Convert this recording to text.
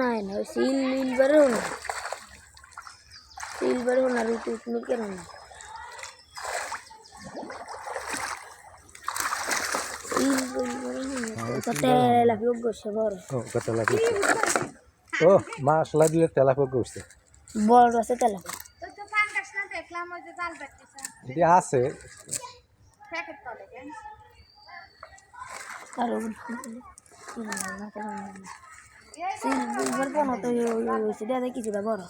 নাই না সিল মিল বেরো না। সিল বেরো না রুটি মিল কেন না ও ও মাছলা দিলে তেলাপো করছে বড়। আছে তেলা তো তো পাঙ্গাস না দেখলাম ওই যে জাল বেটতেছে যদি আছে আর সিল বের কোন তো হইছে দেয়া কিছু দা বড়